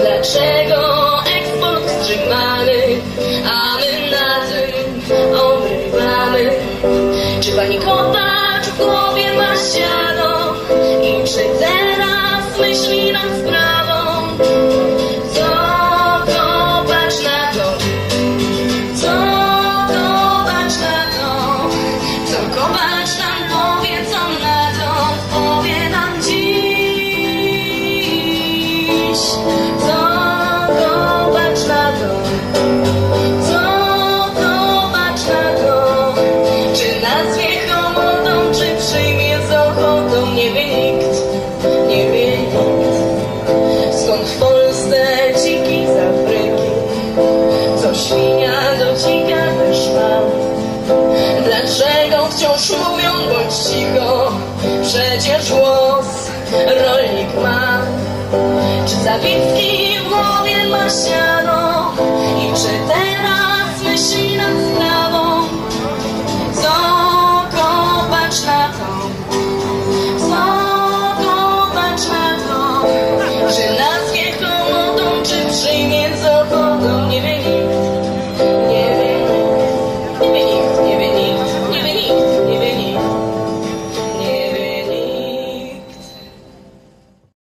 Dlaczego eksport wstrzymany, a my na tym obrywamy? Czy pani Kopacz w głowie ma siano i czy teraz myśli nad sprawą? Wciąż mówią bądź cicho? Przecież głos rolnik ma. Zawitki w głowie i przy